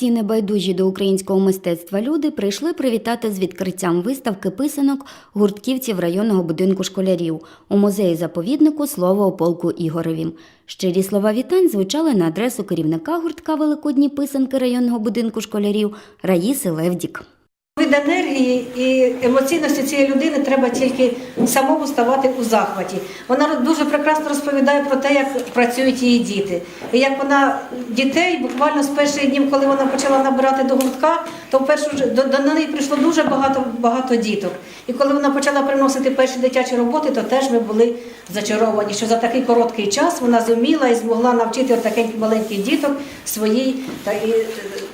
Всі небайдужі до українського мистецтва люди прийшли привітати з відкриттям виставки писанок гуртківців районного будинку школярів у музеї заповіднику Слово о полку Ігоревім. Щирі слова вітань звучали на адресу керівника гуртка Великодні писанки районного будинку школярів Раїси Левдік. Від енергії і емоційності цієї людини треба тільки самому ставати у захваті. Вона дуже прекрасно розповідає про те, як працюють її діти. І як вона дітей буквально з перших днів, коли вона почала набирати до гуртка, то в першу до, до неї прийшло дуже багато багато діток. І коли вона почала приносити перші дитячі роботи, то теж ми були зачаровані, що за такий короткий час вона зуміла і змогла навчити таких маленьких діток своїй та і е,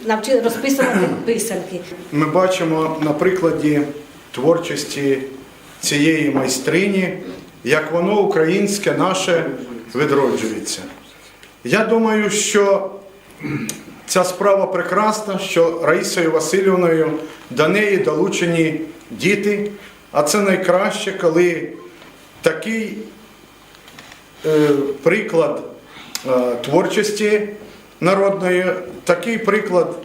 навчи розписувати писанки. Ми бачимо на прикладі творчості цієї майстрині, як воно українське наше відроджується. Я думаю, що ця справа прекрасна, що Раїсою Васильівною до неї долучені діти, а це найкраще, коли такий е, приклад е, творчості народної, такий приклад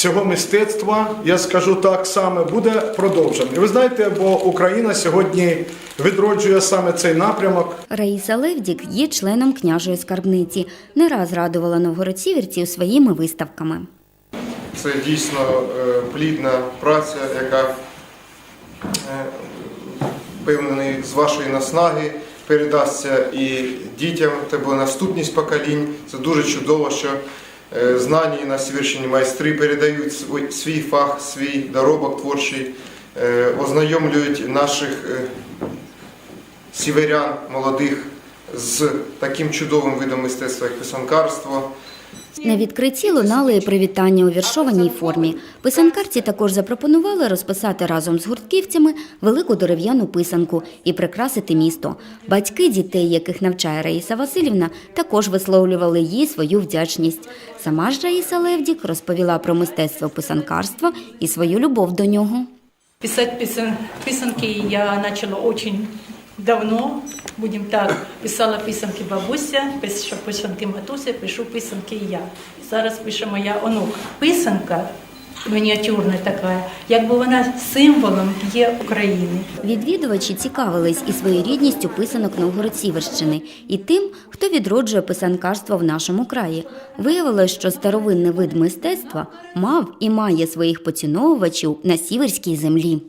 цього мистецтва, я скажу так саме, буде продовжений. Ви знаєте, бо Україна сьогодні відроджує саме цей напрямок. Раїса Левдік є членом княжої скарбниці. Не раз радувала новгородцівців своїми виставками. Це дійсно е, плідна праця, яка е, впевнений з вашої наснаги передасться і дітям, це буде наступність поколінь. Це дуже чудово, що знані і насвірчені майстри передають свій фах, свій доробок творчий, е, ознайомлюють наших е, сіверян молодих з таким чудовим видом мистецтва, як писанкарство. На відкритті лунали і привітання у віршованій формі. Писанкарці також запропонували розписати разом з гуртківцями велику дерев'яну писанку і прикрасити місто. Батьки дітей, яких навчає Раїса Васильівна, також висловлювали їй свою вдячність. Сама ж Раїса Левдік розповіла про мистецтво писанкарства і свою любов до нього. Писать писан- писанки я начала очень давно, будем так. Писала писанки бабуся, пише писанки матуся, пишу писанки і я. Зараз пише моя онука. Писанка мініатюрна така, якби вона символом є України. Відвідувачі цікавились і своєрідністю писанок Новгород-Сіверщини, і тим, хто відроджує писанкарство в нашому краї. Виявилось, що старовинний вид мистецтва мав і має своїх поціновувачів на сіверській землі.